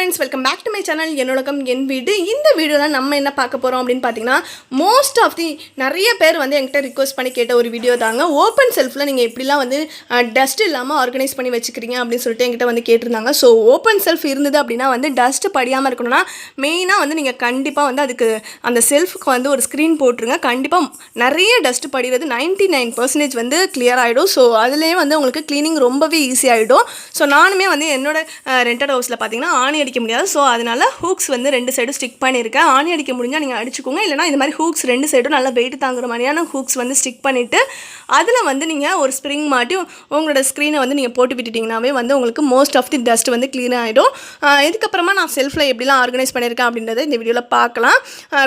Friends welcome back to my channel என்னோடக்கம் என் வீடு. இந்த வீடியோவில் நம்ம என்ன பார்க்க போகிறோம் அப்படின்னு பார்த்தீங்கன்னா மோஸ்ட் ஆஃப் தி நிறைய பேர் வந்து என்கிட்ட ரிக்வஸ்ட் பண்ணி கேட்ட ஒரு வீடியோ தாங்க. ஓப்பன் செல்ஃபில் நீங்கள் எப்படிலாம் வந்து டஸ்ட் இல்லாமல் ஆர்கனைஸ் பண்ணி வச்சுக்கிறீங்க அப்படின்னு சொல்லிட்டு என்கிட்ட வந்து கேட்டிருந்தாங்க. ஸோ ஓப்பன் செல்ஃப் இருந்தது அப்படின்னா வந்து டஸ்ட் படியாமல் இருக்கணும்னா மெயினாக வந்து நீங்கள் கண்டிப்பாக வந்து அதுக்கு அந்த செல்ஃபுக்கு வந்து ஒரு ஸ்க்ரீன் போட்டுருங்க. கண்டிப்பாக நிறைய டஸ்ட் படிகிறது நைன்ட்டி நைன் பர்சன்டேஜ் வந்து கிளியர் ஆகிடும் ஸோ அதுலேயே வந்து உங்களுக்கு க்ளீனிங் ரொம்பவே ஈஸி ஆகிடும் ஸோ நானுமே வந்து என்னோட ரெண்டட் ஹவுஸில் பார்த்தீங்கன்னா ஆணி அடிக்க முடியாது. ஸோ அதனால ஹூக்ஸ் வந்து ரெண்டு சைடும் ஸ்டிக் பண்ணியிருக்கேன். ஆணி அடிக்க முடிஞ்சால் நீங்கள் அடிச்சுக்கோங்க. இல்லைனா இந்த மாதிரி ஹூக்ஸ் ரெண்டு சைடும் நல்லா வெயிட் தாங்குற மாதிரியான ஹூக்ஸ் வந்து ஸ்டிக் பண்ணிவிட்டு அதில் வந்து நீங்கள் ஒரு ஸ்ப்ரிங் மாட்டி உங்களோட ஸ்க்ரீனை வந்து நீங்கள் போட்டு விட்டுட்டிங்கனாவே வந்து உங்களுக்கு மோஸ்ட் ஆஃப் தி டஸ்ட் வந்து க்ளீன் ஆகிடும் இதுக்கப்புறமா நான் செல்ஃபில் எப்படிலாம் ஆர்கனைஸ் பண்ணியிருக்கேன் அப்படின்றத இந்த வீடியோவில் பார்க்கலாம்.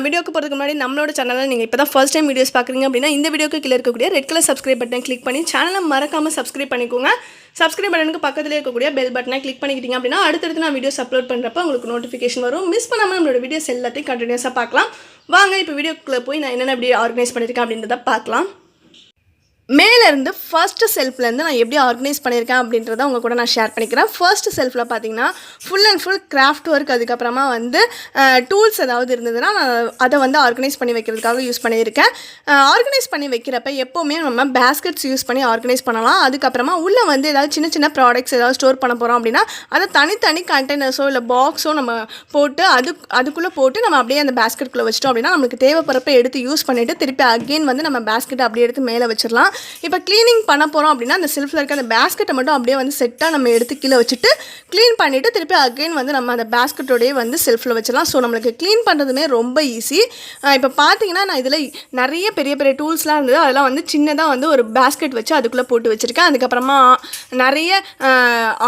வீடியோக்கு போகிறதுக்கு முன்னாடி நம்மளோட சேனலில் நீங்கள் இப்போ தான் ஃபர்ஸ்ட் டைம் வீடியோஸ் பார்க்குறீங்க அப்படின்னா இந்த வீடியோக்கு கீழே இருக்கக்கூடிய red colour subscribe button click பண்ணி சேனலை மறக்காமல் சப்ஸ்கிரைப் பண்ணிக்கோங்க. சப்ஸ்கிரைப் பட்டனுக்கு பக்கத்தில் இருக்கக்கூடிய பெல் பட்டனை கிளிக் பண்ணிக்கிட்டீங்க அப்படின்னா அடுத்தடுத்து நான் வீடியோஸ் அப்லோட் பண்ணுறப்ப உங்களுக்கு நோட்டிஃபிகேஷன் வரும். மிஸ் பண்ணாமல் நம்மளோட வீடியோஸ் எல்லாத்தையும் கண்டினியூஸாக பார்க்கலாம். வாங்க இப்போ வீடியோக்குள்ளே போய் நான் என்னென்ன அப்படி ஆர்கனைஸ் பண்ணியிருக்கேன் அப்படின்றத பார்க்கலாம். மேலேருந்து ஃபர்ஸ்ட் செல்ஃப்லேருந்து நான் எப்படி ஆர்கனைஸ் பண்ணியிருக்கேன் அப்படின்றத உங்கள் கூட நான் ஷேர் பண்ணிக்கிறேன். ஃபர்ஸ்ட் செல்ஃபில் பார்த்தீங்கன்னா full and full craft work அதுக்கப்புறமா வந்து டூல்ஸ் ஏதாவது இருந்ததுன்னா நான் அதை வந்து ஆர்கனைஸ் பண்ணி வைக்கிறதுக்காக யூஸ் பண்ணியிருக்கேன். ஆர்கனைஸ் பண்ணி வைக்கிறப்ப எப்போவுமே நம்ம பேஸ்கெட்ஸ் யூஸ் பண்ணி ஆர்கனைஸ் பண்ணலாம். அதுக்கப்புறமா உள்ளே வந்து ஏதாவது சின்ன சின்ன ப்ராடக்ட்ஸ் ஏதாவது ஸ்டோர் பண்ண போகிறோம் அப்படின்னா அதை தனித்தனி கண்டெய்னர்ஸோ இல்லை பாக்ஸோ நம்ம போட்டு அது அதுக்குள்ளே போட்டு நம்ம அப்படியே அந்த பேஸ்கெட்குள்ளே வச்சிட்டோம் அப்படின்னா நம்மளுக்கு தேவைப்படுறப்ப எடுத்து யூஸ் பண்ணிவிட்டு திருப்பி அகெயின் வந்து நம்ம பேஸ்கெட் அப்படியே எடுத்து மேலே வச்சிடலாம். இப்போ க்ளீனிங் பண்ண போகிறோம் அப்படின்னா அந்த செல்ஃபில் இருக்க அந்த பேஸ்கெட்டை மட்டும் அப்படியே வந்து செட்டாக நம்ம எடுத்து கீழே வச்சுட்டு க்ளீன் பண்ணிவிட்டு திருப்பி அகைன் வந்து நம்ம அந்த பேஸ்கெட்டோடையே வந்து செல்ஃபில் வச்சிடலாம். ஸோ நம்மளுக்கு க்ளீன் பண்ணுறதுமே ரொம்ப ஈஸி இப்போ பார்த்தீங்கன்னா நான் இதில் நிறைய பெரிய பெரிய டூல்ஸ்லாம் இருந்தது. அதெல்லாம் வந்து சின்னதாக வந்து ஒரு பேஸ்கெட் வச்சு அதுக்குள்ளே போட்டு வச்சுருக்கேன். அதுக்கப்புறமா நிறைய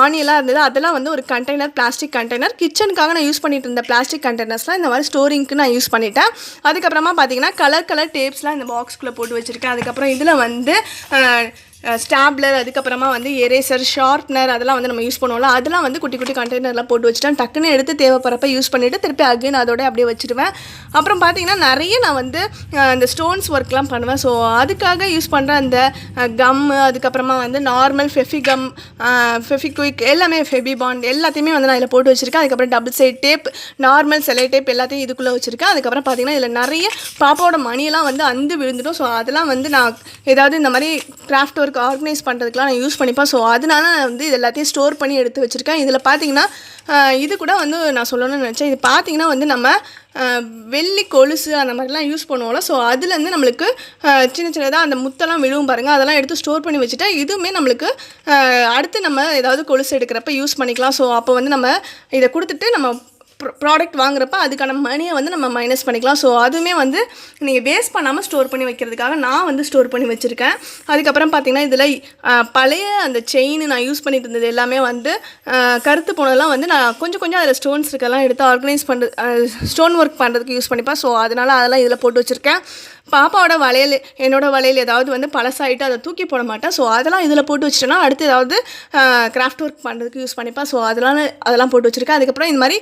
ஆணியெல்லாம் இருந்தது. அதெல்லாம் வந்து ஒரு கண்டெய்னர் பிளாஸ்டிக் கண்டெய்னர் கிச்சனுக்காக நான் யூஸ் பண்ணிட்டு இருந்த பிளாஸ்டிக் கண்டெய்னர்ஸ்லாம் இந்த மாதிரி ஸ்டோரிங்க்கு நான் யூஸ் பண்ணிட்டேன். அதுக்கப்புறமா பார்த்தீங்கன்னா கலர் கலர் டேப்ஸ்லாம் இந்த பாக்ஸ்க்குள்ளே போட்டு வச்சுருக்கேன். அதுக்கப்புறம் இதில் வந்து আর ஸ்டாப்லர் அதுக்கப்புறமா வந்து எரேசர் ஷார்ப்னர் அதெல்லாம் வந்து நம்ம யூஸ் பண்ணுவோம்ல அதெல்லாம் வந்து குட்டி குட்டி கண்டெய்னரில் போட்டு வச்சுட்டேன். டக்குன்னு எடுத்து தேவைப்படுறப்ப யூஸ் பண்ணிவிட்டு திருப்பி அகைன் அதோட அப்படியே வச்சுருவேன். அப்புறம் பார்த்தீங்கன்னா நிறைய நான் வந்து இந்த ஸ்டோன்ஸ் ஒர்க்லாம் பண்ணுவேன். ஸோ அதுக்காக யூஸ் பண்ணுற அந்த கம்மு அதுக்கப்புறமா வந்து நார்மல் ஃபெஃபி கம் ஃபெஃபிக்விக் எல்லாமே ஃபெபி பாண்ட் எல்லாத்தையுமே வந்து நான் இதில் போட்டு வச்சுருக்கேன். அதுக்கப்புறம் டபுள் சைட் டேப் நார்மல் செலை டேப் எல்லாத்தையும் இதுக்குள்ளே வச்சுருக்கேன். அதுக்கப்புறம் பார்த்தீங்கன்னா இதில் நிறைய பாப்பாவோட மணியெல்லாம் வந்து அந்து விழுந்துடும். ஸோ அதெல்லாம் வந்து நான் ஏதாவது இந்த மாதிரி கிராஃப்ட் ஒர்க் ஆர்கனைஸ் பண்ணுறதுக்குலாம் நான் யூஸ் பண்ணிப்பேன். ஸோ அதனால நான் வந்து இது எல்லாத்தையும் ஸ்டோர் பண்ணி எடுத்து வச்சுருக்கேன். இதில் பார்த்தீங்கன்னா இது கூட வந்து நான் சொல்லணும்னு நினச்சேன். இது பார்த்தீங்கன்னா வந்து நம்ம வெள்ளி கொலுசு அந்த மாதிரிலாம் யூஸ் பண்ணுவோம்ல. ஸோ அதுலேருந்து நம்மளுக்கு சின்ன சின்னதாக அந்த முத்தெல்லாம் விழுவும் பாருங்கள் அதெல்லாம் எடுத்து ஸ்டோர் பண்ணி வச்சுட்டா இதுவுமே நம்மளுக்கு அடுத்து நம்ம ஏதாவது கொலுசு எடுக்கிறப்ப யூஸ் பண்ணிக்கலாம். ஸோ அப்போ வந்து நம்ம இதை கொடுத்துட்டு நம்ம ப்ராடக்ட் வாங்குறப்ப அதுக்கான மணியை வந்து நம்ம மைனஸ் பண்ணிக்கலாம். ஸோ அதுவுமே வந்து நீங்கள் வேஸ்ட் பண்ணாமல் ஸ்டோர் பண்ணி வைக்கிறதுக்காக நான் வந்து ஸ்டோர் பண்ணி வச்சுருக்கேன். அதுக்கப்புறம் பார்த்திங்கன்னா இதில் பழைய அந்த செயின் நான் யூஸ் பண்ணிட்டு இருந்தது எல்லாமே வந்து கருத்து போனதெல்லாம் வந்து நான் கொஞ்சம் கொஞ்சம் அதில் ஸ்டோன்ஸ் இருக்கெல்லாம் எடுத்து ஆர்கனைஸ் பண்ணுறது ஸ்டோன் ஒர்க் பண்ணுறதுக்கு யூஸ் பண்ணிப்பேன். ஸோ அதனால் அதெல்லாம் இதில் போட்டு வச்சுருக்கேன். பாப்பாவோட வளையல் என்னோடய வளையல் ஏதாவது வந்து பழசாயிட்டு அதை தூக்கி போட மாட்டேன். ஸோ அதெல்லாம் இதில் போட்டு வச்சிட்டேன்னா அடுத்து ஏதாவது கிராஃப்ட் ஒர்க் பண்ணுறதுக்கு யூஸ் பண்ணிப்பேன் ஸோ அதெல்லாம் அதெல்லாம் போட்டு வச்சுருக்கேன். அதுக்கப்புறம் இந்த மாதிரி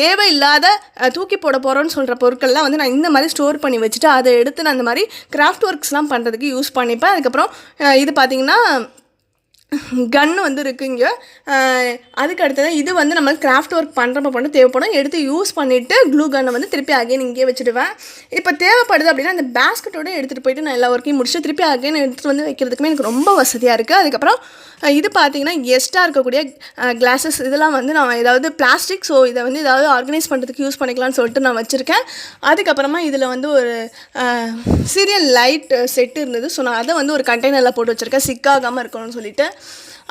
தேவையில்லாத தூக்கி போட போகிறோன்னு சொல்கிற பொருட்கள்லாம் வந்து நான் இந்த மாதிரி ஸ்டோர் பண்ணி வச்சுட்டு அதை எடுத்து நான் இந்த மாதிரி கிராஃப்ட் ஒர்க்ஸ்லாம் பண்ணுறதுக்கு யூஸ் பண்ணிப்பேன். அதுக்கப்புறம் இது பார்த்திங்கன்னா கன்று வந்து இருக்குங்க அதுக்கு அடுத்தது இது வந்து நம்ம கிராஃப்ட் ஒர்க் பண்ணுறப்ப பண்ண தேவைப்படும். எடுத்து யூஸ் பண்ணிவிட்டு க்ளூ கன்னை வந்து திருப்பி அகைன் இங்கேயே வச்சுடுவேன். இப்போ தேவைப்படுது அப்படின்னா அந்த பேஸ்கெட்டோட எடுத்துகிட்டு போயிட்டு நான் எல்லா ஒர்க்கையும் முடிச்சு திருப்பி அகைன் எடுத்துகிட்டு வந்து வைக்கிறதுக்குமே எனக்கு ரொம்ப வசதியாக இருக்குது அதுக்கப்புறம் இது பார்த்தீங்கன்னா எஸ்ட்டாக இருக்கக்கூடிய கிளாஸஸ் இதெல்லாம் வந்து நான் ஏதாவது பிளாஸ்டிக் ஸோ இதை வந்து ஏதாவது ஆர்கனைஸ் பண்ணுறதுக்கு யூஸ் பண்ணிக்கலாம்னு சொல்லிட்டு நான் வச்சுருக்கேன். அதுக்கப்புறமா இதில் வந்து ஒரு சீரியல் லைட் செட்டு இருந்தது. ஸோ நான் அதை வந்து ஒரு கண்டெய்னரில் போட்டு வச்சுருக்கேன். சிக்காகாமல் இருக்கணும்னு சொல்லிட்டு.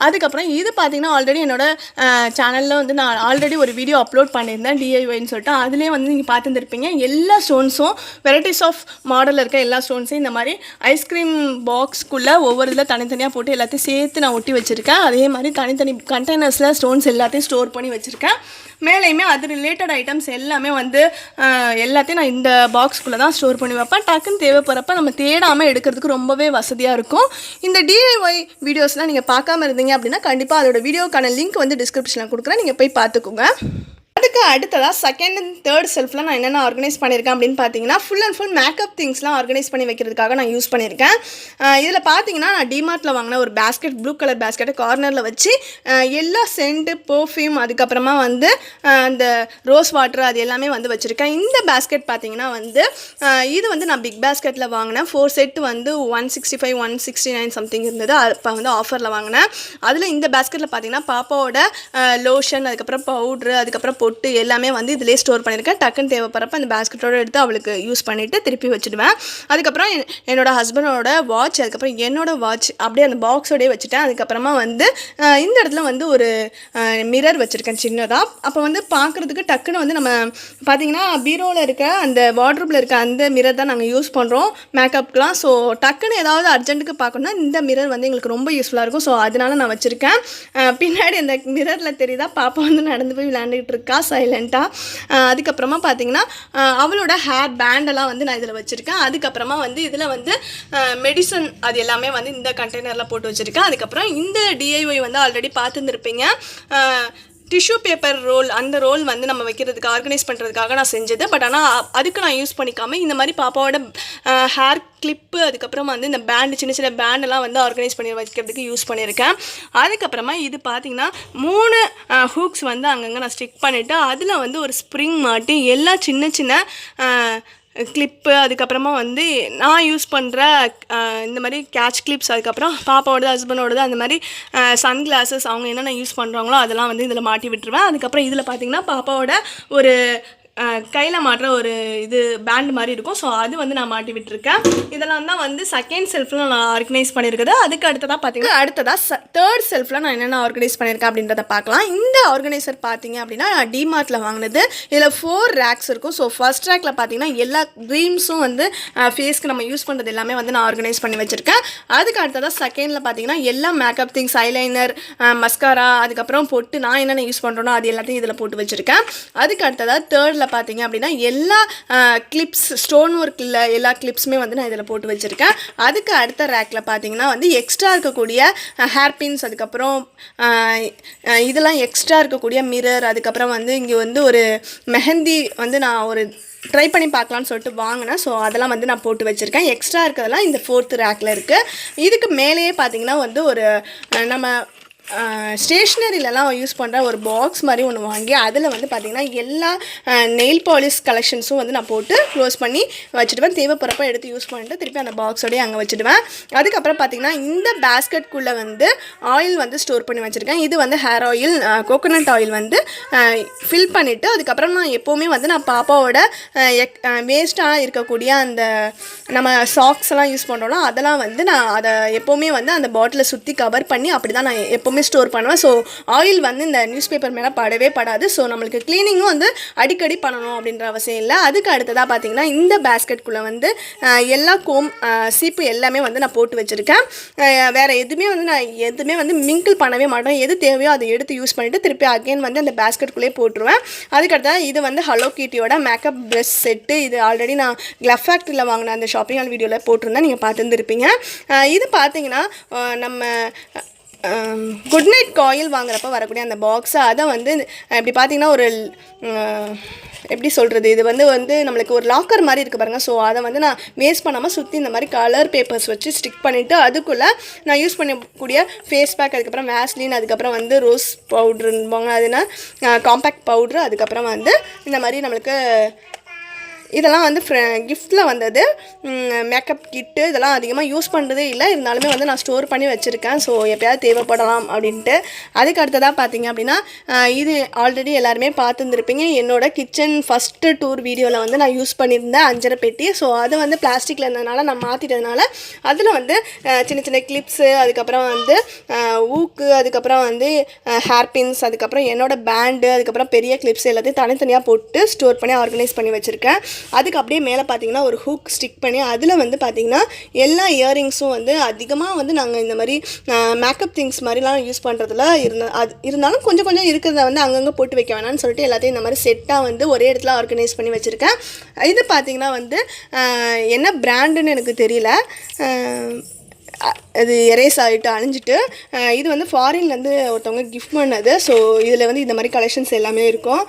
அதுக்கப்புறம் இது பார்த்தீங்கன்னா ஆல்ரெடி என்னோடய சேனலில் வந்து நான் ஆல்ரெடி ஒரு வீடியோ அப்லோட் பண்ணியிருந்தேன் டிஐஒய்னு சொல்லிட்டு. அதுலேயே வந்து நீங்கள் பார்த்துருந்துருப்பீங்க எல்லா ஸ்டோன்ஸும் வெரைட்டிஸ் ஆஃப் மாடலில் இருக்க எல்லா ஸ்டோன்ஸையும் இந்த மாதிரி ஐஸ்கிரீம் பாக்ஸ்க்குள்ளே ஒவ்வொரு இதில் தனித்தனியாக போட்டு எல்லாத்தையும் சேர்த்து நான் ஒட்டி வச்சுருக்கேன். அதே மாதிரி தனித்தனி கண்டெய்னர்ஸில் ஸ்டோன்ஸ் எல்லாத்தையும் ஸ்டோர் பண்ணி வச்சுருக்கேன். மேலேயுமே அது ரிலேட்டட் ஐட்டம்ஸ் எல்லாமே வந்து எல்லாத்தையும் நான் இந்த பாக்ஸ்குள்ளே தான் ஸ்டோர் பண்ணி வைப்பேன். டக்குன்னு தேவைப்படுறப்ப நம்ம தேடாமல் எடுக்கிறதுக்கு ரொம்பவே வசதியாக இருக்கும். இந்த டிஐஒய் வீடியோஸ்லாம் நீங்கள் பார்க்காம இருந்தீங்க அப்படின்னா கண்டிப்பாக அதோட வீடியோக்கான லிங்க் வந்து டிஸ்கிரிப்ஷனில் கொடுக்குறேன். நீங்கள் போய் பார்த்துக்கோங்க. அதுக்கு அடுத்ததாக செகண்ட் அண்ட் தேர்ட் செல்ஃபில் நான் என்னென்ன ஆர்கனைஸ் பண்ணியிருக்கேன் அப்படின்னு பார்த்தீங்கன்னா ஃபுல் அண்ட் ஃபுல் மேக்கப் திங்ஸ்லாம் ஆர்கனைஸ் பண்ணி வைக்கிறதுக்காக நான் யூஸ் பண்ணியிருக்கேன். இதில் பார்த்தீங்கன்னா நான் டிமார்ட்டில் வாங்கின ஒரு பேஸ்கெட் ப்ளூ கலர் பேஸ்கெட்டை கார்னரில் வச்சு எல்லா சென்ட்டு பர்ஃப்யூம் அதுக்கப்புறமா வந்து அந்த ரோஸ் வாட்டர் அது எல்லாமே வந்து வச்சுருக்கேன். இந்த பேஸ்கெட் பார்த்தீங்கன்னா வந்து இது வந்து நான் பிக் பேஸ்கெட்டில் வாங்கினேன் ஃபோர் செட் வந்து one sixty five one sixty nine something இருந்தது. அப்போ வந்து ஆஃபரில் வாங்கினேன் அதில் இந்த பேஸ்கெட்டில் பார்த்தீங்கன்னா பாப்பாவோட லோஷன் அதுக்கப்புறம் பவுட்ரு அதுக்கப்புறம் பொட்டு எல்லாமே வந்து இதிலே ஸ்டோர் பண்ணியிருக்கேன். டக்குன்னு தேவைப்படுறப்ப அந்த பேஸ்கெட்டோட எடுத்து அவளுக்கு யூஸ் பண்ணிவிட்டு திருப்பி வச்சுடுவேன். அதுக்கப்புறம் என்- என்னோட ஹஸ்பண்டோட வாட்ச் அதுக்கப்புறம் என்னோட வாட்ச் அப்படியே அந்த பாக்ஸோடய வச்சுட்டேன். அதுக்கப்புறமா வந்து இந்த இடத்துல வந்து ஒரு மிரர் வச்சுருக்கேன் சின்னதாக அப்போ வந்து பார்க்குறதுக்கு டக்குன்னு வந்து நம்ம பார்த்தீங்கன்னா பீரோவில் இருக்க அந்த வார்ட்ரூப்பில் இருக்க அந்த மிரர் தான் நாங்கள் யூஸ் பண்ணுறோம் மேக்கப்க்குலாம் ஸோ டக்குன்னு ஏதாவது அர்ஜென்ட்டுக்கு பார்க்கணும்னா இந்த மிரர் வந்து எங்களுக்கு ரொம்ப யூஸ்ஃபுல்லாக இருக்கும். ஸோ அதனால நான் வச்சுருக்கேன். பின்னாடி அந்த மிரரில் தெரியுதா? பாப்பா வந்து நடந்து போய் விளையாண்டுக்கிட்டு இருக்கா. சைலண்ட்டாக அதுக்கப்புறமா பார்த்தீங்கன்னா அவளோட ஹேர் பேண்டெல்லாம் வந்து நான் இதில் வச்சுருக்கேன். அதுக்கப்புறமா வந்து இதில் வந்து மெடிசன் அது எல்லாமே வந்து இந்த கண்டெய்னரில் போட்டு வச்சுருக்கேன். அதுக்கப்புறம் இந்த டிஐஒய் வந்து ஆல்ரெடி பார்த்துருந்துருப்பீங்க. டிஷ்யூ பேப்பர் ரோல் அந்த ரோல் வந்து நம்ம வைக்கிறதுக்கு ஆர்கனைஸ் பண்ணுறதுக்காக நான் செஞ்சது. பட் ஆனால் அதுக்கு நான் யூஸ் பண்ணிக்காம இந்த மாதிரி பாப்பாவோட ஹேர் கிளிப்பு அதுக்கப்புறம் வந்து இந்த பேண்டு சின்ன சின்ன பேண்டெல்லாம் வந்து ஆர்கனைஸ் பண்ணி வைக்கிறதுக்கு யூஸ் பண்ணியிருக்கேன். அதுக்கப்புறமா இது பார்த்திங்கன்னா மூணு ஹூக்ஸ் வந்து அங்கங்கே நான் ஸ்டிக் பண்ணிவிட்டு அதில் வந்து ஒரு ஸ்ப்ரிங் மாட்டி எல்லா சின்ன சின்ன கிளிப்பு அதுக்கப்புறமா வந்து நான் யூஸ் பண்ணுற இந்த மாதிரி கேட்ச் கிளிப்ஸ் அதுக்கப்புறம் பாப்பாவோடது ஹஸ்பண்டோடது அந்த மாதிரி சன் கிளாஸஸ் அவங்க என்னென்ன யூஸ் பண்ணுறாங்களோ அதெல்லாம் வந்து இதில் மாட்டி விட்டுருவேன். அதுக்கப்புறம் இதில் பார்த்தீங்கன்னா பாப்பாவோட ஒரு கையில் மாட்டுற ஒரு இது பேண்ட் மாதிரி இருக்கும். ஸோ அது வந்து நான் மாட்டி விட்டுருக்கேன். இதெல்லாம் தான் வந்து செகண்ட் செல்ஃபில் நான் ஆர்கனைஸ் பண்ணியிருக்குது. அதுக்கு அடுத்ததாக பார்த்தீங்கன்னா அடுத்ததாக தேர்ட் செல்ஃபில் நான் என்னென்ன ஆர்கனைஸ் பண்ணியிருக்கேன் அப்படின்றத பார்க்கலாம். இந்த ஆர்கனைசர் பார்த்தீங்க அப்படின்னா நான் டிமார்ட்டில் வாங்கினது. இதில் ஃபோர் ரேக்ஸ் இருக்கும். ஸோ ஃபஸ்ட் ரேக்கில் பார்த்தீங்கன்னா எல்லா க்ரீம்ஸும் வந்து ஃபேஸ்க்கு நம்ம யூஸ் பண்ணுறது எல்லாமே வந்து நான் ஆர்கனைஸ் பண்ணி வச்சுருக்கேன். அதுக்கு அடுத்ததாக செகண்டில் பார்த்தீங்கன்னா எல்லா மேக்கப் திங்ஸ் ஐலைனர் மஸ்காரா அதுக்கப்புறம் பொட்டு நான் என்னென்ன யூஸ் பண்ணுறேனோ அது எல்லாத்தையும் இதில் போட்டு வச்சுருக்கேன். அதுக்கு அடுத்ததாக தேர்டில் பார்த்தீங்க அப்படின்னா எல்லா கிளிப்ஸ் ஸ்டோன் ஒர்க்கில் எல்லா கிளிப்ஸுமே வந்து நான் இதில் போட்டு வச்சுருக்கேன். அதுக்கு அடுத்த ரேக்கில் பார்த்தீங்கன்னா வந்து எக்ஸ்ட்ரா இருக்கக்கூடிய ஹேர் பின்ஸ் அதுக்கப்புறம் இதெல்லாம் எக்ஸ்ட்ரா இருக்கக்கூடிய மிரர் அதுக்கப்புறம் வந்து இங்கே வந்து ஒரு மெஹந்தி வந்து நான் ஒரு ட்ரை பண்ணி பார்க்கலான்னு சொல்லிட்டு வாங்கினேன். ஸோ அதெல்லாம் வந்து நான் போட்டு வச்சுருக்கேன். எக்ஸ்ட்ரா இருக்கிறதெல்லாம் இந்த ஃபோர்த்து ரேக்கில் இருக்குது இதுக்கு மேலேயே பார்த்தீங்கன்னா வந்து ஒரு நம்ம ஸ்டேஷ்னரியிலலாம் யூஸ் பண்ணுற ஒரு பாக்ஸ் மாதிரி ஒன்று வாங்கி அதில் வந்து பார்த்திங்கன்னா எல்லா நெயில் பாலிஷ் கலெக்ஷன்ஸும் வந்து நான் போட்டு க்ளோஸ் பண்ணி வச்சுடுவேன். தேவைப்படுறப்ப எடுத்து யூஸ் பண்ணிட்டு திருப்பி அந்த பாக்ஸோடய அங்கே வச்சுடுவேன். அதுக்கப்புறம் பார்த்திங்கன்னா இந்த பேஸ்கெட்குள்ளே வந்து ஆயில் வந்து ஸ்டோர் பண்ணி வச்சுருக்கேன். இது வந்து ஹேர் ஆயில் கோகோனட் ஆயில் வந்து ஃபில் பண்ணிவிட்டு அதுக்கப்புறம் நான் எப்போவுமே வந்து நான் பாப்பாவோட வேஸ்ட்டாக இருக்கக்கூடிய அந்த நம்ம சாக்ஸ் எல்லாம் யூஸ் பண்ணுறோம்னா அதெல்லாம் வந்து நான் அதை எப்போவுமே வந்து அந்த பாட்டிலை சுற்றி கவர் பண்ணி அப்படி தான் நான் எப்போவுமே ஸ்டோர் பண்ணுவேன். ஸோ ஆயில் வந்து இந்த நியூஸ் பேப்பர் மேலே படவே படாது. ஸோ நம்மளுக்கு க்ளீனிங்கும் வந்து அடிக்கடி பண்ணணும் அப்படின்ற அவசியம் இல்லை. அதுக்கு அடுத்ததாக பார்த்தீங்கன்னா இந்த பேஸ்கெட்குள்ளே வந்து எல்லா கோம் சீப்பு எல்லாமே வந்து நான் போட்டு வச்சுருக்கேன். வேறு எதுவுமே வந்து நான் எதுவுமே வந்து மிங்கிள் பண்ணவே மாட்டேன். எது தேவையோ அதை எடுத்து யூஸ் பண்ணிவிட்டு திருப்பி அகைன் வந்து அந்த பேஸ்கெட்குள்ளேயே போட்டுருவேன். அதுக்கடுத்தா இது வந்து ஹலோ கிட்டியோட மேக்கப் ப்ரெஷ் செட்டு இது ஆல்ரெடி நான் க்ளஃப் ஃபேக்ட்ரியில் வாங்கின அந்த ஷாப்பிங் ஆல் வீடியோவில் போட்டிருந்தேன். நீங்கள் பார்த்துருந்துருப்பீங்க. இது பார்த்தீங்கன்னா நம்ம குட் நைட் காயில் வாங்குறப்ப வரக்கூடிய அந்த பாக்ஸை அதை வந்து இப்படி பார்த்தீங்கன்னா ஒரு எப்படி சொல்கிறது இது வந்து வந்து நம்மளுக்கு ஒரு லாக்கர் மாதிரி இருக்குது பாருங்கள் ஸோ அதை வந்து நான் வேஸ்ட் பண்ணாமல் சுற்றி இந்த மாதிரி கலர் பேப்பர்ஸ் வச்சு ஸ்டிக் பண்ணிவிட்டு அதுக்குள்ளே நான் யூஸ் பண்ணக்கூடிய ஃபேஸ் பேக் அதுக்கப்புறம் வேஸ்லின் அதுக்கப்புறம் வந்து ரோஸ் பவுட்ருன்பாங்க அதுனா காம்பேக்ட் பவுட்ரு அதுக்கப்புறம் வந்து இந்த மாதிரி நம்மளுக்கு இதெல்லாம் வந்து ஃப்ரெ கிஃப்ட்டில் வந்தது. மேக்கப் கிட்டு இதெல்லாம் அதிகமாக யூஸ் பண்ணுறதே இல்லை. இருந்தாலுமே வந்து நான் ஸ்டோர் பண்ணி வச்சுருக்கேன். ஸோ எப்பயாவது தேவைப்படலாம் அப்படின்ட்டு. அதுக்கு அடுத்ததாக பார்த்தீங்க அப்படின்னா இது ஆல்ரெடி எல்லாருமே பார்த்துருந்துருப்பீங்க. என்னோட கிச்சன் ஃபஸ்ட்டு டூர் வீடியோவில் வந்து நான் யூஸ் பண்ணியிருந்தேன் அஞ்சரை பெட்டி. ஸோ அது வந்து பிளாஸ்டிக்கில் இருந்ததுனால நான் மாற்றிட்டதுனால அதில் வந்து சின்ன சின்ன கிளிப்ஸு அதுக்கப்புறம் வந்து ஊக்கு அதுக்கப்புறம் வந்து ஹேர் பின்ஸ் அதுக்கப்புறம் என்னோடய பேண்டு அதுக்கப்புறம் பெரிய கிளிப்ஸ் எல்லாத்தையும் தனித்தனியாக போட்டு ஸ்டோர் பண்ணி ஆர்கனைஸ் பண்ணி வச்சுருக்கேன். அதுக்கு அப்படியே மேலே பார்த்தீங்கன்னா ஒரு ஹூக் ஸ்டிக் பண்ணி அதில் வந்து பார்த்தீங்கன்னா எல்லா இயரிங்ஸும் வந்து அதிகமாக வந்து நாங்கள் இந்த மாதிரி மேக்கப் திங்ஸ் மாதிரிலாம் யூஸ் பண்ணுறதுல இருந்த அது இருந்தாலும் கொஞ்சம் கொஞ்சம் இருக்கிறத வந்து அங்கங்கே போட்டு வைக்க வேணாம்னு சொல்லிட்டு எல்லாத்தையும் இந்த மாதிரி செட்டாக வந்து ஒரே இடத்துல ஆர்கனைஸ் பண்ணி வச்சுருக்கேன். இது பார்த்தீங்கன்னா வந்து என்ன பிராண்டுன்னு எனக்கு தெரியல. அது இது எரேஸ் ஆகிட்டு அழிஞ்சிட்டு இது வந்து ஃபாரின்லேருந்து ஒருத்தவங்க கிஃப்ட் பண்ணது. ஸோ இதில் வந்து இந்த மாதிரி கலெக்ஷன்ஸ் எல்லாமே இருக்கும்.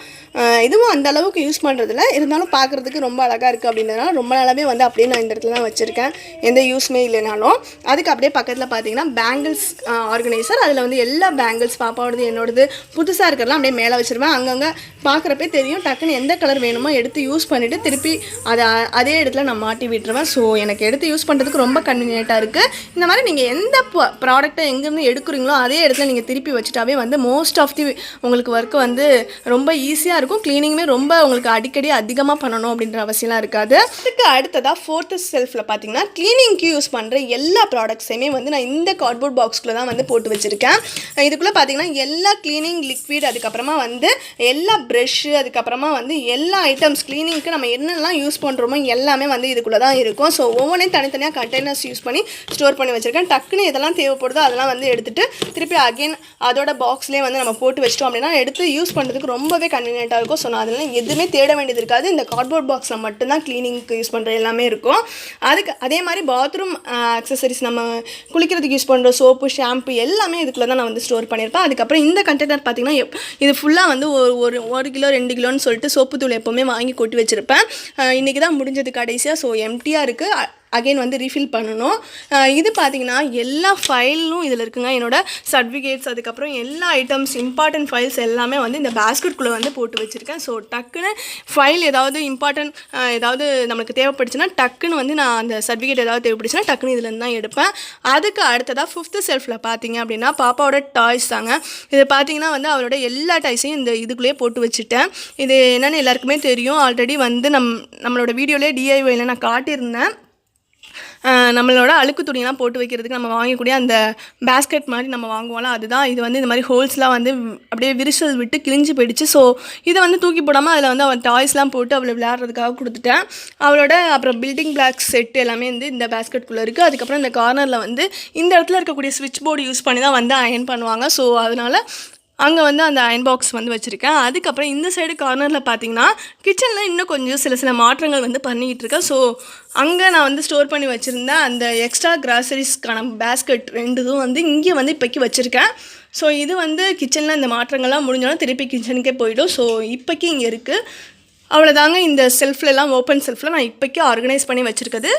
இதுவும் அந்த அளவுக்கு யூஸ் பண்ணுறதில்ல இருந்தாலும் பார்க்குறதுக்கு ரொம்ப அழகாக இருக்குது அப்படின்றதுனால ரொம்ப நாளாகவே வந்து அப்படியே நான் இந்த இடத்துல தான் வச்சுருக்கேன். எந்த யூஸ்மே இல்லைனாலும். அதுக்கு அப்படியே பக்கத்தில் பார்த்தீங்கன்னா பேங்கிள்ஸ் ஆர்கனைசர் அதில் வந்து எல்லா பேங்கிள்ஸ் பாப்பாவோடது என்னோடது புதுசாக இருக்கிறதெல்லாம் அப்படியே மேலே வச்சுருவேன். அங்கங்கே பார்க்குறப்பே தெரியும். டக்குன்னு எந்த கலர் வேணுமோ எடுத்து யூஸ் பண்ணிவிட்டு திருப்பி அதை அதே இடத்துல நான் மாட்டி விட்டுருவேன். ஸோ எனக்கு எடுத்து யூஸ் பண்ணுறதுக்கு ரொம்ப கன்வீனியண்ட்டாக இருக்குது இந்த மாதிரி நீங்கள் எந்த ப்ராடக்ட்டை எங்கேருந்து எடுக்கிறீங்களோ அதே இடத்துல நீங்கள் திருப்பி வச்சுட்டாவே வந்து மோஸ்ட் ஆஃப் தி உங்களுக்கு ஒர்க்கு வந்து ரொம்ப ஈஸியாக இருக்கும். க்ளீனிங்குமே ரொம்ப உங்களுக்கு அடிக்கடி அதிகமாக பண்ணணும் அப்படின்ற அவசியம்லாம் இருக்காது. அதுக்கு அடுத்ததாக ஃபோர்த்து செல்ஃபில் பார்த்தீங்கன்னா க்ளீனிங்க்கு யூஸ் பண்ணுற எல்லா ப்ராடக்ட்ஸையுமே வந்து நான் இந்த கார்ட்போர்ட் பாக்ஸ்குள்ளே தான் வந்து போட்டு வச்சுருக்கேன். இதுக்குள்ளே பார்த்தீங்கன்னா எல்லா க்ளீனிங் லிக்விட் அதுக்கப்புறமா வந்து எல்லா ப்ரெஷ்ஷு அதுக்கப்புறமா வந்து எல்லா ஐட்டம்ஸ் க்ளீனிங்க்கு நம்ம என்னெல்லாம் யூஸ் பண்ணுறோமோ எல்லாமே வந்து இதுக்குள்ளே தான் இருக்கும். ஸோ ஒவ்வொன்றையும் தனித்தனியாக கண்டெய்னர்ஸ் யூஸ் பண்ணி ஸ்டோர் பண்ணி வச்சுருக்கேன். டக்குன்னு இதெல்லாம் தேவைப்படுதோ அதெல்லாம் வந்து எடுத்துகிட்டு திருப்பி அகைன் அதோட பாக்ஸ்லேயே வந்து நம்ம போட்டு வச்சிட்டோம் அப்படின்னா எடுத்து யூஸ் பண்ணுறதுக்கு ரொம்பவே கன்வீனியண்ட்டாக இருக்கும். ஸோ நான் அதெல்லாம் எதுவுமே தேட வேண்டியது இருக்காது. இந்த கார்ட்போர்ட் பாக்ஸில் மட்டும்தான் க்ளீனிங்க்கு யூஸ் பண்ணுற எல்லாமே இருக்கும். அதுக்கு அதே மாதிரி பாத்ரூம் அக்சசரிஸ் நம்ம குளிக்கிறதுக்கு யூஸ் பண்ணுற சோப்பு ஷாம்பு எல்லாமே இதுக்குள்ளே தான் நான் வந்து ஸ்டோர் பண்ணியிருப்பேன். அதுக்கப்புறம் இந்த கண்டெய்னர் பார்த்தீங்கன்னா எப்- இது ஃபுல்லாக வந்து ஒரு ஒரு ஒரு கிலோ ரெண்டு கிலோன்னு சொல்லிட்டு சோப்பு தூள் எப்போவுமே வாங்கி கொட்டி வச்சுருப்பேன். இன்றைக்கி தான் முடிஞ்சது கடைசியாக ஸோ எம்டியாக இருக்குது அகைன் வந்து ரீஃபில் பண்ணணும். இது பார்த்திங்கன்னா எல்லா ஃபைலும் இதில் இருக்குங்க. என்னோடய சர்டிஃபிகேட்ஸ் அதுக்கப்புறம் எல்லா ஐட்டம்ஸ் இம்பார்ட்டன்ட் ஃபைல்ஸ் எல்லாமே வந்து இந்த பேஸ்கெட்குள்ளே வந்து போட்டு வச்சுருக்கேன். ஸோ டக்குன்னு ஃபைல் ஏதாவது இம்பார்ட்டன்ட் ஏதாவது நம்மளுக்கு தேவைப்படுச்சுன்னா டக்குன்னு வந்து நான் அந்த சர்டிஃபிகேட் ஏதாவது தேவைப்படுச்சுன்னா டக்குன்னு இதுலேருந்து தான் எடுப்பேன். அதுக்கு அடுத்ததாக ஃபிஃப்த்து செல்ஃபில் பார்த்தீங்க அப்படின்னா பாப்பாவோட டாய்ஸ் தாங்க. இது பார்த்தீங்கன்னா வந்து அவரோட எல்லா டாய்ஸையும் இந்த இதுக்குள்ளேயே போட்டு வச்சுட்டேன். இது என்னென்னு எல்லாருக்குமே தெரியும். ஆல்ரெடி வந்து நம் நம்மளோட வீடியோலேயே டிஐஒயில் நான் காட்டியிருந்தேன். நம்மளோட அழுக்கு துணியெல்லாம் போட்டு வைக்கிறதுக்கு நம்ம வாங்கக்கூடிய அந்த பேஸ்கெட் மாதிரி நம்ம வாங்குவோம்ல அதுதான் இது வந்து இந்த மாதிரி ஹோல்ஸ்லாம் வந்து அப்படியே விரிசல் விட்டு கிழிஞ்சு போயிடுச்சு. ஸோ இதை வந்து தூக்கி போடாமல் அதில் வந்து அவன் டாய்ஸ்லாம் போட்டு அவளை விளையாடுறதுக்காக கொடுத்துட்டேன். அவளோட அப்புறம் பில்டிங் பிளாக் செட் எல்லாமே வந்து இந்த பேஸ்கெட்குள்ளே இருக்குது அதுக்கப்புறம் இந்த கார்னரில் வந்து இந்த இடத்துல இருக்கக்கூடிய ஸ்விட்ச் போர்டு யூஸ் பண்ணி தான் வந்து அயன் பண்ணுவாங்க. ஸோ அதனால் அங்கே வந்து அந்த அயன் பாக்ஸ் வந்து வச்சுருக்கேன். அதுக்கப்புறம் இந்த சைடு கார்னரில் பார்த்தீங்கன்னா கிச்சனில் இன்னும் கொஞ்சம் சில சில மாற்றங்கள் வந்து பண்ணிக்கிட்டு இருக்கேன். ஸோ அங்கே நான் வந்து ஸ்டோர் பண்ணி வச்சுருந்தேன். அந்த எக்ஸ்ட்ரா கிராசரிஸ்க்கான பேஸ்கெட் ரெண்டுதும் வந்து இங்கே வந்து இப்போக்கி வச்சுருக்கேன். ஸோ இது வந்து கிச்சனில் இந்த மாற்றங்கள்லாம் முடிஞ்சாலும் திருப்பி கிச்சனுக்கே போயிடும். ஸோ இப்போக்கி இங்கே இருக்குது அவ்வளோதாங்க இந்த செல்ஃப்லலாம் ஓப்பன் செல்ஃபில் நான் இப்போக்கி ஆர்கனைஸ் பண்ணி வச்சுருக்குது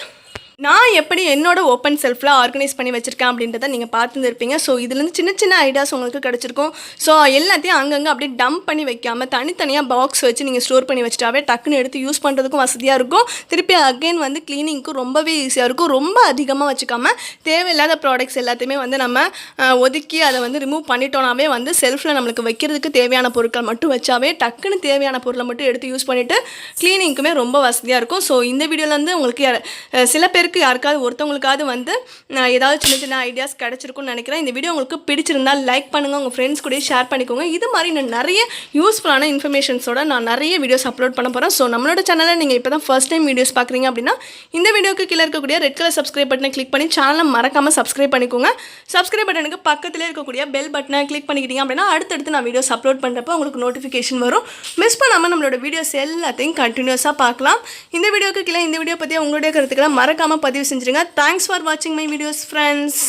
நான் எப்படி என்னோட ஓப்பன் செல்ஃபில் ஆர்கனைஸ் பண்ணி வச்சுருக்கேன் அப்படின்றத நீங்கள் பார்த்துருப்பீங்க ஸோ இதுலேருந்து சின்ன சின்ன ஐடியாஸ் உங்களுக்கு கிடச்சிருக்கும். ஸோ எல்லாத்தையும் அங்கங்கே அப்படியே டம்ப் பண்ணி வைக்காமல் தனித்தனியாக பாக்ஸ் வச்சு நீங்கள் ஸ்டோர் பண்ணி வச்சுட்டாவே டக்குன்னு எடுத்து யூஸ் பண்ணுறதுக்கும் வசதியாக இருக்கும். திருப்பி அகைன் வந்து க்ளீனிங்க்கும் ரொம்பவே ஈஸியாக இருக்கும். ரொம்ப அதிகமாக வச்சுக்காம தேவையில்லாத ப்ராடக்ட்ஸ் எல்லாத்தையுமே வந்து நம்ம ஒதுக்கி அதை வந்து ரிமூவ் பண்ணிட்டோம்னாவே வந்து செல்ஃபில் நம்மளுக்கு வைக்கிறதுக்கு தேவையான பொருட்கள் மட்டும் வச்சாவே டக்குன்னு தேவையான பொருளை மட்டும் எடுத்து யூஸ் பண்ணிவிட்டு க்ளீனிங்க்குமே ரொம்ப வசதியாக இருக்கும். ஸோ இந்த வீடியோலேருந்து உங்களுக்கு சில பேர் பேருக்கு யாருக்காவது ஒருத்தவங்களுக்காவது வந்து நான் ஏதாவது சின்ன சின்ன ஐடியாஸ் கிடச்சிருக்கும்னு நினைக்கிறேன். இந்த வீடியோ உங்களுக்கு பிடிச்சிருந்தால் லைக் பண்ணுங்கள் உங்கள் ஃப்ரெண்ட்ஸ் கூட ஷேர் பண்ணிக்கோங்க. இது மாதிரி நான் நிறைய யூஸ்ஃபுல்லான இன்ஃபர்மேஷன்ஸோட நான் நிறைய வீடியோஸ் அப்லோட் பண்ண போகிறேன் ஸோ நம்மளோட சேனலை நீங்கள் இப்போ தான் ஃபர்ஸ்ட் டைம் வீடியோஸ் பார்க்குறீங்க அப்படின்னா இந்த வீடியோக்கு கீழே இருக்கக்கூடிய ரெட் கலர் சப்ஸ்கிரைப் பட்டனை கிளிக் பண்ணி சேனலை மறக்காமல் சப்ஸ்கிரைப் பண்ணிக்கோங்க. சப்ஸ்கிரைப் பட்டனுக்கு பக்கத்தில் இருக்கக்கூடிய பெல் பட்டனை கிளிக் பண்ணிக்கிட்டீங்க அப்படின்னா அடுத்தடுத்து நான் வீடியோஸ் அப்லோட் பண்ணுறப்போ உங்களுக்கு நோட்டிஃபிகேஷன் வரும். மிஸ் பண்ணாமல் நம்மளோட வீடியோஸ் எல்லாத்தையும் கண்டினியூஸாக பார்க்கலாம். இந்த வீடியோக்கு கீழே இந்த வீடியோ பற்றி உங்களுடைய கருத்துக்களை மறக்காமல் பதிவு செஞ்சுருங்க. தேங்க்ஸ் ஃபார் வாட்சிங் மை வீடியோஸ் ஃப்ரெண்ட்ஸ்